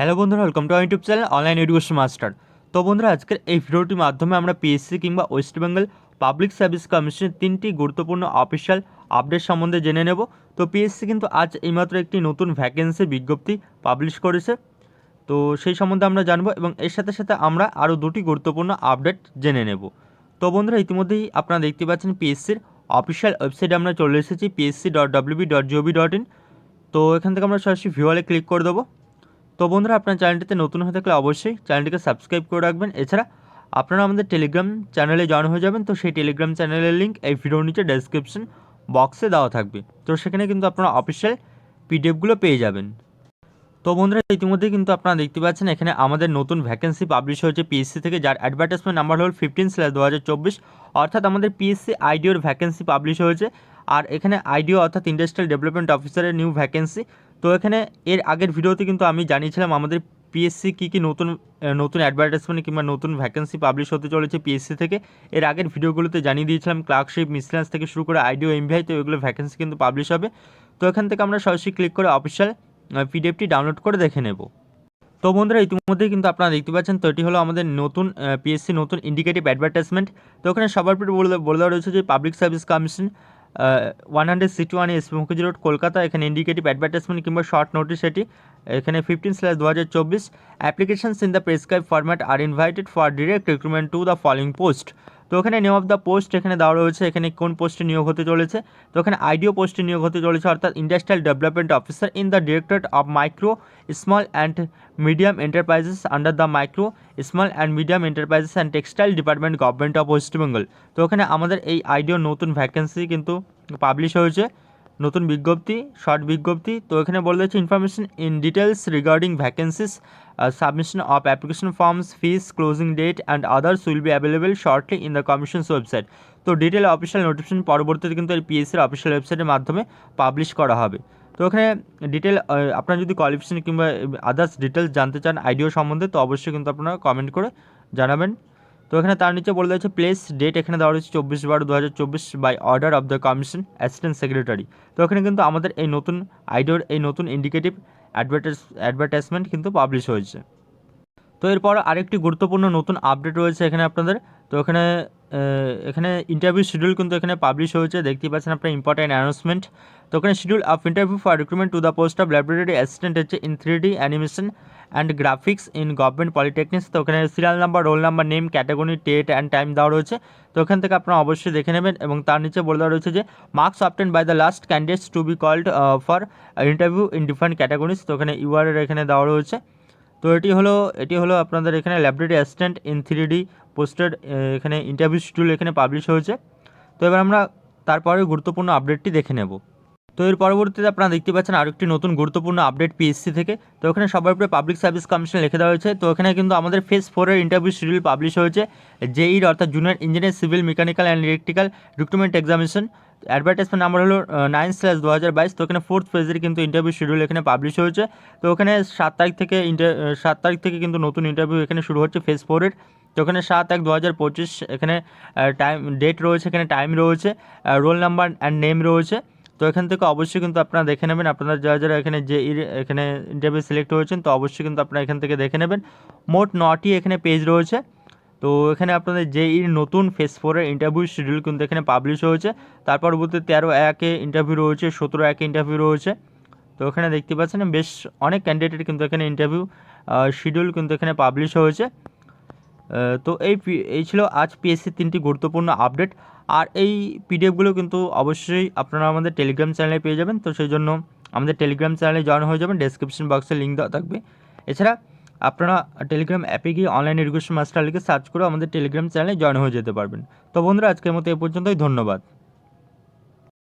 Hello বন্ধুরা welcome to YouTube channel online education master তো বন্ধুরা, আজকের এই ভিডিওটির মাধ্যমে আমরা পিএসসি কিংবা ওয়েস্ট বেঙ্গল পাবলিক সার্ভিস কমিশনের তিনটি গুরুত্বপূর্ণ অফিসিয়াল আপডেট সম্বন্ধে জেনে নেব। তো পিএসসি কিন্তু আজ এইমাত্র একটি নতুন ভ্যাকেন্সি বিজ্ঞপ্তি পাবলিশ করেছে। তো সেই সম্বন্ধে আমরা জানব এবং এর সাথে সাথে আমরা আরও দুটি গুরুত্বপূর্ণ আপডেট জেনে নেব। তো বন্ধুরা, ইতিমধ্যেই আপনারা দেখতে পাচ্ছেন পিএসসির অফিসিয়াল ওয়েবসাইটে আমরা চলে এসেছি PSC dot dot dot in তো এখান থেকে আমরা সরাসরি ভিওয়ালে ক্লিক করে দেবো। তো বন্ধুরা, আপনার চ্যানেলটিতে নতুন হয়ে থাকলে অবশ্যই চ্যানেলটিকে সাবস্ক্রাইব করে রাখবেন। এছাড়া, আপনারা আমাদের টেলিগ্রাম চ্যানেলে জয়েন হয়ে যাবেন, তো সেই টেলিগ্রাম চ্যানেলের লিঙ্ক এই ভিডিওর নিচে ডেসক্রিপশন বক্সে দেওয়া থাকবে। তো সেখানে কিন্তু আপনারা অফিসিয়াল পিডিএফগুলো পেয়ে যাবেন। তো বন্ধুরা, ইতিমধ্যে কিন্তু আপনারা দেখতে পাচ্ছেন, এখানে আমাদের নতুন ভ্যাকেন্সি পাবলিশ হয়েছে পিএসসি থেকে, যার অ্যাডভার্টাইজমেন্ট নাম্বার হল ফিফটিন স্ল্যাশ দু হাজার চব্বিশ অর্থাৎ আমাদের পিএসসি আইডিওর ভ্যাকেন্সি পাবলিশ হয়েছে। আর এখানে আইডিও অর্থাৎ ইন্ডাস্ট্রিয়াল ডেভেলপমেন্ট অফিসারের নিউ ভ্যাকেন্সি তো এখানে এর আগের ভিডিওতে কিন্তু আমি জানিয়েছিলাম আমাদের পিএসসি কী কী নতুন নতুন অ্যাডভার্টাইজমেন্ট কিংবা নতুন ভ্যাকেন্সি পাবলিশ হতে চলেছে পিএসসি থেকে। এর আগের ভিডিওগুলোতে জানিয়ে দিয়েছিলাম ক্লার্কশিপ মিসলেন্স থেকে শুরু করে আইডিও এমভিআই তো এগুলো ভ্যাকেন্সি কিন্তু পাবলিশ হবে। তো এখান থেকে আমরা সরাসরি ক্লিক করে অফিসিয়াল পিডিএফটি ডাউনলোড করে দেখে নেব। তো বন্ধুরা, ইতিমধ্যেই কিন্তু আপনারা দেখতে পাচ্ছেন, তো এটি হলো আমাদের নতুন পিএসসি নতুন ইন্ডিকেটিভ অ্যাডভার্টাইজমেন্ট তো ওখানে সবার বলে বলে দেওয়া রয়েছে যে public service commission one hundred sixty one S Mukherjee road, Kolkata, এখানে ইন্ডিকেটিভ অ্যাডভার্টাইজমেন্ট কিংবা শর্ট নোটিশ এটি এখানে ফিফটিন স্ল্যাশ দু হাজার চব্বিশ applications in the prescribe format R invited for direct recruitment to the following post তো ওখানে name of the post এখানে দেওয়া রয়েছে, এখানে কোন পোস্টে নিয়োগ হতে চলেছে? তো ওখানে আইডিও পোস্টে নিয়োগ হতে চলেছে, অর্থাৎ industrial development officer in the directorate of micro small and medium enterprises under the micro small and medium enterprises and textile department government of West Bengal তো ওখানে আমাদের এই আইডিও নতুন ভ্যাকেন্সি কিন্তু পাবলিশ হয়েছে। নতুন বিজ্ঞপ্তি শর্ট বিজ্ঞপ্তি। তো এখানে বলা হয়েছে information in details regarding vacancies submission of application forms fees closing date and others will be available shortly in the commission's website তো ডিটেল অফিসিয়াল নোটিফিকেশন পরবর্তীতে কিন্তু এই পিএসসির অফিসিয়াল ওয়েবসাইটের মাধ্যমে পাবলিশ করা হবে। তো এখানে ডিটেল আপনার যদি কোয়ালিফিকেশন কিংবা আদার্স ডিটেলস জানতে চান আইডিও সম্বন্ধে, তো অবশ্যই কিন্তু আপনারা কমেন্ট করে জানাবেন। তো এখানে তার নিচে বলে দিয়েছে প্লেস ডেট এখানে দেওয়া রয়েছে চব্বিশ বারো দু হাজার চব্বিশ by order of the commission assistant secretary তো এখানে কিন্তু আমাদের এই নতুন আইডিওর এই নতুন ইন্ডিকেটিভ অ্যাডভার্টাইজ অ্যাডভার্টাইজমেন্ট কিন্তু পাবলিশ হয়েছে। তো এরপর আরেকটি গুরুত্বপূর্ণ নতুন আপডেট রয়েছে এখানে আপনাদের। তো এখানে এখানে ইন্টারভিউ শিডিউল কিন্তু এখানে পাবলিশ হয়েছে। দেখতেই পাচ্ছেন আপনার ইম্পর্ট্যান্ট অ্যানাউন্সমেন্ট তো এখানে schedule of interview for recruitment to the post of laboratory assistant হচ্ছে in three D animation and graphics in government polytechnics তো ওখানে serial number roll number name category date and time দেওয়া রয়েছে। তো ওখান থেকে আপনারা অবশ্যই দেখে নেবেন এবং তার নিচে বলে দেওয়া রয়েছে যে marks obtain by the last candidates to be called for interview in different categories তো ওখানে ইউআরের এখানে দেওয়া রয়েছে। তো এটি হলো এটি হলো আপনাদের এখানে laboratory assistant in three D posted এখানে ইন্টারভিউ শিডিউল এখানে পাবলিশ হয়েছে। তো এবার আমরা তারপরে গুরুত্বপূর্ণ আপডেটটি দেখে নেব। তো এর পরবর্তীতে আপনারা দেখতে পাচ্ছেন আরেকটি নতুন গুরুত্বপূর্ণ আপডেট পিএসসি থেকে। তো এখানে সবার উপরে পাবলিক সার্ভিস কমিশন লিখে দেওয়া হয়েছে। তো এখানে কিন্তু আমাদের ফেজ ফোরের ইন্টারভিউ শিডিউল পাবলিশ হয়েছে। জেইর অর্থাৎ junior engineer civil mechanical and electrical recruitment examination advertisement number হলো নাইন স্ল্যাশ দু হাজার বাইশ। তো এখানে ফোর্থ ফেজের কিন্তু ইন্টারভিউ শিডিউল এখানে পাবলিশ হয়েছে। তো ওখানে সাত তারিখ থেকে ইন্টার সাত তারিখ থেকে কিন্তু নতুন ইন্টারভিউ এখানে শুরু হচ্ছে ফেজ ফোরের তো ওখানে সাত এক দু হাজার পঁচিশ এখানে টাইম ডেট রয়েছে, এখানে টাইম রয়েছে। রোল নাম্বার অ্যান্ড নেম রয়েছে। তো এখান থেকে অবশ্যই কিন্তু আপনারা দেখে নেবেন। আপনারা যারা যারা এখানে যে এখানে ইন্টারভিউ সিলেক্ট হয়েছেন, তো অবশ্যই কিন্তু আপনারা এখান থেকে দেখে নেবেন। মোট নটি এখানে পেজ রয়েছে। তো এখানে আপনাদের যে ইর নতুন ফেস ফোরের ইন্টারভিউ শিডিউল কিন্তু এখানে পাবলিশ হয়েছে। তার পরবর্তী তেরো একে ইন্টারভিউ রয়েছে, সতেরো একে ইন্টারভিউ রয়েছে। তো এখানে দেখতে পাচ্ছেন, বেশ অনেক ক্যান্ডিডেট কিন্তু এখানে ইন্টারভিউ শিডিউল কিন্তু এখানে পাবলিশ হয়েছে। তো এই এই ছিল আজ পিএসসির তিনটি গুরুত্বপূর্ণ আপডেট আর এই পিডিএফগুলো কিন্তু অবশ্যই আপনারা আমাদের টেলিগ্রাম চ্যানেলে পেয়ে যাবেন। তো সেই জন্য আমাদের টেলিগ্রাম চ্যানেলে জয়েন হয়ে যাবেন। ডেসক্রিপশন বক্সে লিঙ্ক দেওয়া থাকবে। এছাড়া আপনারা টেলিগ্রাম অ্যাপে গিয়ে অনলাইন এডুকেশন মাস্টার লিখে সার্চ করে আমাদের টেলিগ্রাম চ্যানেলে জয়েন হয়ে যেতে পারবেন। তো বন্ধুরা, আজকের মতো এ পর্যন্তই। ধন্যবাদ।